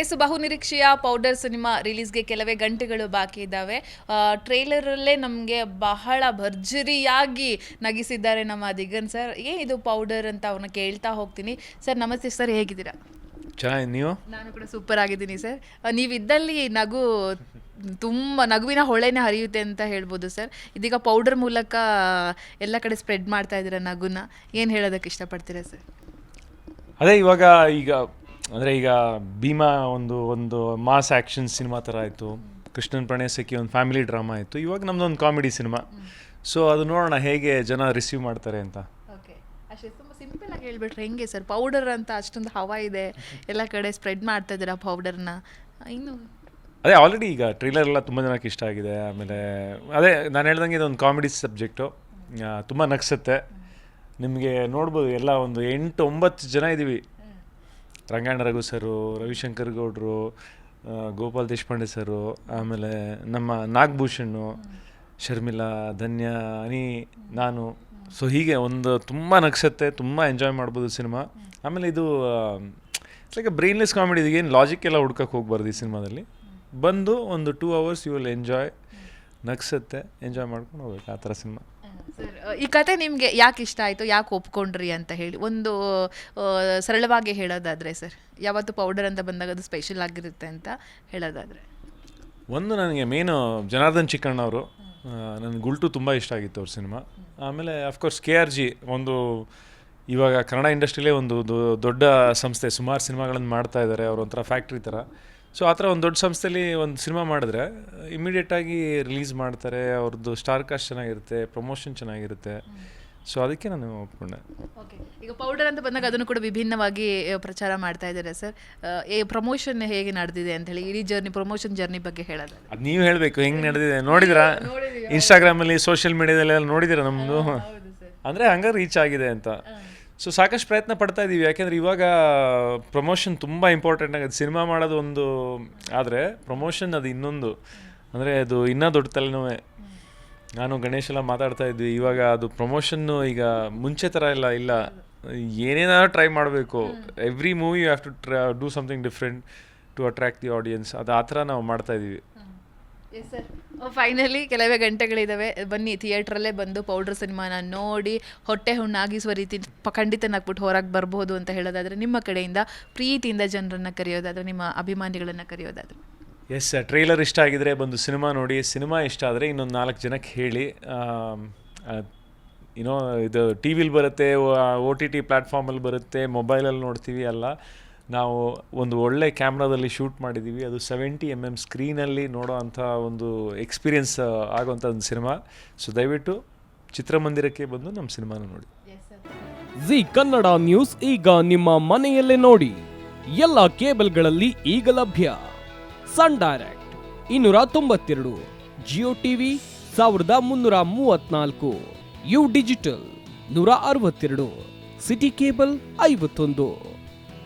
S ಬಹು ನಿರೀಕ್ಷೆಯ powder cinema ರಿಲೀಸ್ಗೆ ಕೆಲವೇ ಗಂಟೆಗಳು ಬಾಕಿ ಇದ್ದಾವೆ. ಟ್ರೇಲರಲ್ಲೇ ನಮಗೆ ಬಹಳ ಭರ್ಜರಿಯಾಗಿ ನಗಿಸಿದ್ದಾರೆ ನಮ್ಮ ದಿಗನ್ ಸರ್. ಏನಿದು ಪೌಡರ್ ಅಂತ ಅವ್ರನ್ನ ಕೇಳ್ತಾ ಹೋಗ್ತೀನಿ. ಸರ್ ನಮಸ್ತೆ ಸರ್ ಹೇಗಿದ್ದೀರಾ? ನೀವು? ನಾನು ಕೂಡ ಸೂಪರ್ ಆಗಿದ್ದೀನಿ ಸರ್. ನೀವಿದ್ದಲ್ಲಿ ನಗು ತುಂಬ ನಗುವಿನ ಹೊಳೆನೇ ಹರಿಯುತ್ತೆ ಅಂತ ಹೇಳ್ಬೋದು ಸರ್. ಇದೀಗ ಪೌಡರ್ ಮೂಲಕ ಎಲ್ಲ ಕಡೆ ಸ್ಪ್ರೆಡ್ ಮಾಡ್ತಾ ಇದ್ದೀರಾ ನಗುನ. ಏನು ಹೇಳೋದಕ್ಕೆ ಇಷ್ಟಪಡ್ತೀರಾ ಸರ್? ಅದೇ ಇವಾಗ ಈಗ ಅಂದರೆ ಈಗ ಭೀಮಾ ಒಂದು ಒಂದು ಮಾಸ್ ಆ್ಯಕ್ಷನ್ ಸಿನಿಮಾ ಥರ ಆಯಿತು. ಕೃಷ್ಣನ್ ಪ್ರಣಯ ಸಖಿ ಒಂದು ಫ್ಯಾಮಿಲಿ ಡ್ರಾಮಾ ಆಯಿತು. ಇವಾಗ ನಮ್ದು ಒಂದು ಕಾಮಿಡಿ ಸಿನಿಮಾ ಸೊ ಅದು ನೋಡೋಣ ಹೇಗೆ ಜನ ರಿಸೀವ್ ಮಾಡ್ತಾರೆ ಅಂತ. ಓಕೆ ಅಷ್ಟೇ ತುಂಬ ಸಿಂಪಲ್ ಆಗಿ ಹೇಳ್ಬಿಟ್ರೆ ಹೆಂಗೆ ಸರ್? ಪೌಡರ್ ಅಂತ ಅಷ್ಟೊಂದು ಹವಾ ಇದೆ. ಎಲ್ಲ ಕಡೆ ಸ್ಪ್ರೆಡ್ ಮಾಡ್ತಾ ಇದ್ದೀರಾ ಪೌಡರ್ನ ಇನ್ನು ಅದೇ ಆಲ್ರೆಡಿ ಈಗ ಟ್ರೈಲರ್ ಎಲ್ಲ ತುಂಬ ಜನಕ್ಕೆ ಇಷ್ಟ ಆಗಿದೆ. ಆಮೇಲೆ ಅದೇ ನಾನು ಹೇಳ್ದಂಗೆ ಇದೊಂದು ಕಾಮಿಡಿ ಸಬ್ಜೆಕ್ಟು ತುಂಬ ನಗ್ಸುತ್ತೆ. ನಿಮಗೆ ನೋಡ್ಬೋದು ಎಲ್ಲ ಒಂದು ಎಂಟು ಒಂಬತ್ತು ಜನ ಇದ್ದೀವಿ ರಂಗಾಯಣ ರಘು ಸರು, ರವಿಶಂಕರ್ ಗೌಡ್ರು ಗೋಪಾಲ್ ದೇಶಪಾಂಡೆ ಸರು, ಆಮೇಲೆ ನಮ್ಮ ನಾಗಭೂಷಣ್ಣು, ಶರ್ಮಿಲಾ, ಧನ್ಯ ಅನಿ ನಾನು. ಸೊ ಹೀಗೆ ಒಂದು ತುಂಬ ನಗ್ಸತ್ತೆ ತುಂಬ ಎಂಜಾಯ್ ಮಾಡ್ಬೋದು ಸಿನಿಮಾ. ಆಮೇಲೆ ಇದು ಲೈಕ್ ಬ್ರೈನ್ಲೆಸ್ ಕಾಮಿಡಿ ಏನು ಲಾಜಿಕ್ ಎಲ್ಲ ಹುಡ್ಕಕ್ಕೆ ಹೋಗ್ಬಾರ್ದು ಈ ಸಿನಿಮಾದಲ್ಲಿ. ಬಂದು ಒಂದು two hours you will enjoy ನಗ್ಸತ್ತೆ enjoy ಮಾಡ್ಕೊಂಡು ಹೋಗ್ಬೇಕು. ಆ ಥರ ಸಿನಿಮಾ. ಈ ಕತೆ ನಿಮಗೆ ಯಾಕೆ ಇಷ್ಟ ಆಯಿತು, ಯಾಕೆ ಒಪ್ಕೊಂಡ್ರಿ ಅಂತ ಹೇಳಿ, ಒಂದು ಸರಳವಾಗಿ ಹೇಳೋದಾದರೆ ಸರ್, ಯಾವತ್ತು ಪೌಡರ್ ಅಂತ ಬಂದಾಗ ಅದು ಸ್ಪೆಷಲ್ ಆಗಿರುತ್ತೆ ಅಂತ ಹೇಳೋದಾದರೆ. ಒಂದು ನನಗೆ ಮೇನು ಜನಾರ್ದನ್ ಚಿಕ್ಕಣ್ಣ ಅವರು ನನಗೆ ಗುಲ್ಟು ತುಂಬ ಇಷ್ಟ ಆಗಿತ್ತು ಅವ್ರ ಸಿನಿಮಾ ಆಮೇಲೆ ಅಫ್ಕೋರ್ಸ್ ಕೆ ಆರ್ ಜಿ ಒಂದು, ಇವಾಗ ಕನ್ನಡ ಇಂಡಸ್ಟ್ರಿಲೇ ಒಂದು ದೊಡ್ಡ ಸಂಸ್ಥೆ, ಸುಮಾರು ಸಿನಿಮಾಗಳನ್ನು ಮಾಡ್ತಾ ಇದ್ದಾರೆ ಅವ್ರ ಒಂಥರ ಫ್ಯಾಕ್ಟ್ರಿ ಥರ ಸೊ ಆ ಥರ ಒಂದು ದೊಡ್ಡ ಸಂಸ್ಥೆಯಲ್ಲಿ ಒಂದು ಸಿನಿಮಾ ಮಾಡಿದ್ರೆ ಇಮಿಡಿಯೇಟಾಗಿ ರಿಲೀಸ್ ಮಾಡ್ತಾರೆ ಅವ್ರದ್ದು ಸ್ಟಾರ್ ಕಾಸ್ಟ್ ಚೆನ್ನಾಗಿರುತ್ತೆ ಪ್ರಮೋಷನ್ ಚೆನ್ನಾಗಿರುತ್ತೆ. ಸೊ ಅದಕ್ಕೆ ನಾನು ಒಪ್ಕೊಂಡೆ. ಓಕೆ ಈಗ ಪೌಡರ್ ಅಂತ ಬಂದಾಗ ಅದನ್ನು ಕೂಡ ವಿಭಿನ್ನವಾಗಿ ಪ್ರಚಾರ ಮಾಡ್ತಾ ಇದ್ದಾರೆ ಸರ್ ಏ ಪ್ರಮೋಷನ್ ಹೇಗೆ ನಡೆದಿದೆ ಅಂತ ಹೇಳಿ ಇಡೀ ಜರ್ನಿ ಪ್ರಮೋಷನ್ ಜರ್ನಿ ಬಗ್ಗೆ ಹೇಳೋದು. ಅದು ನೀವು ಹೇಳಬೇಕು ಹೆಂಗೆ ನಡೆದಿದೆ ನೋಡಿದ್ರಾ? ಇನ್ಸ್ಟಾಗ್ರಾಮಲ್ಲಿ ಸೋಷಿಯಲ್ ಮೀಡಿಯಾದಲ್ಲೆಲ್ಲ ನೋಡಿದಿರ ನಮ್ಮದು ಅಂದರೆ ಹಂಗೆ ರೀಚ್ ಆಗಿದೆ ಅಂತ. ಸೊ ಸಾಕಷ್ಟು ಪ್ರಯತ್ನ ಪಡ್ತಾ ಇದ್ದೀವಿ ಯಾಕೆಂದರೆ ಇವಾಗ ಪ್ರಮೋಷನ್ ತುಂಬ ಇಂಪಾರ್ಟೆಂಟ್ ಆಗಿದೆ ಸಿನಿಮಾ ಮಾಡೋದು ಒಂದು ಆದರೆ ಪ್ರಮೋಷನ್ ಅದು ಇನ್ನೊಂದು. ಅಂದರೆ ಅದು ಇನ್ನೂ ದೊಡ್ಡ ತಲೆನೋವೆ. ನಾನು ಗಣೇಶ್ ಎಲ್ಲ ಮಾತಾಡ್ತಾ ಇದ್ವಿ. ಇವಾಗ ಅದು ಪ್ರಮೋಷನ್ನು ಈಗ ಮುಂಚೆ ಥರ ಇಲ್ಲ ಇಲ್ಲ. ಏನೇನಾದ್ರು ಟ್ರೈ ಮಾಡಬೇಕು. Every movie you have to try do something different to attract the audience ಅದು ಆ ಥರ ನಾವು ಮಾಡ್ತಾ ಇದ್ದೀವಿ ಎಸ್ ಸರ್ ಫೈನಲಿ ಕೆಲವೇ ಗಂಟೆಗಳಿದ್ದಾವೆ ಬನ್ನಿ ಥಿಯೇಟ್ರಲ್ಲೇ ಬಂದು ಪೌಡರ್ ಸಿನಿಮಾನ ನೋಡಿ, ಹೊಟ್ಟೆ ಹುಣ್ಣಾಗಿಸುವ ರೀತಿ ಖಂಡಿತ ನಗ್ಬಿಟ್ಟು ಹೊರಗೆ ಬರ್ಬೋದು ಅಂತ ಹೇಳೋದಾದರೆ, ನಿಮ್ಮ ಕಡೆಯಿಂದ ಪ್ರೀತಿಯಿಂದ ಜನರನ್ನು ಕರೆಯೋದಾದರೆ, ನಿಮ್ಮ ಅಭಿಮಾನಿಗಳನ್ನು ಕರೆಯೋದಾದರೆ. ಎಸ್ ಸರ್ ಟ್ರೈಲರ್ ಇಷ್ಟ ಆಗಿದ್ರೆ ಬಂದು ಸಿನಿಮಾ ನೋಡಿ. ಸಿನಿಮಾ ಇಷ್ಟ ಆದರೆ ಇನ್ನೊಂದು ನಾಲ್ಕು ಜನಕ್ಕೆ ಹೇಳಿ. ಏನೋ ಇದು ಟಿ ವಿಲಿ ಬರುತ್ತೆ, ಓ ಟಿ ಟಿ ಪ್ಲ್ಯಾಟ್ಫಾರ್ಮಲ್ಲಿ ಬರುತ್ತೆ ಮೊಬೈಲಲ್ಲಿ ನೋಡ್ತೀವಿ ಅಲ್ಲ. ನಾವು ಒಂದು ಒಳ್ಳೆ ಕ್ಯಾಮ್ರಾದಲ್ಲಿ ಶೂಟ್ ಮಾಡಿದ್ದೀವಿ. ಅದು ಸೆವೆಂಟಿ ಎಂ ಎಂ ಸ್ಕ್ರೀನಲ್ಲಿ ನೋಡೋ ಅಂಥ ಒಂದು ಎಕ್ಸ್ಪೀರಿಯನ್ಸ್ ಆಗುವಂಥ ಒಂದು ಸಿನಿಮಾ. ಸೊ ದಯವಿಟ್ಟು ಚಿತ್ರಮಂದಿರಕ್ಕೆ ಬಂದು ನಮ್ಮ ಸಿನಿಮಾನ ನೋಡಿ. ಜಿ ಕನ್ನಡ ನ್ಯೂಸ್ ಈಗ ನಿಮ್ಮ ಮನೆಯಲ್ಲೇ ನೋಡಿ. ಎಲ್ಲ ಕೇಬಲ್ಗಳಲ್ಲಿ ಈಗ ಲಭ್ಯ. ಸನ್ ಡೈರೆಕ್ಟ್ ಇನ್ನೂರ ತೊಂಬತ್ತೆರಡು ಜಿಯೋ ಟಿವಿ ಸಾವಿರದ ಮುನ್ನೂರ ಮೂವತ್ನಾಲ್ಕು ಯು ಡಿಜಿಟಲ್ ನೂರ ಅರವತ್ತೆರಡು ಸಿಟಿ ಕೇಬಲ್ ಐವತ್ತೊಂದು.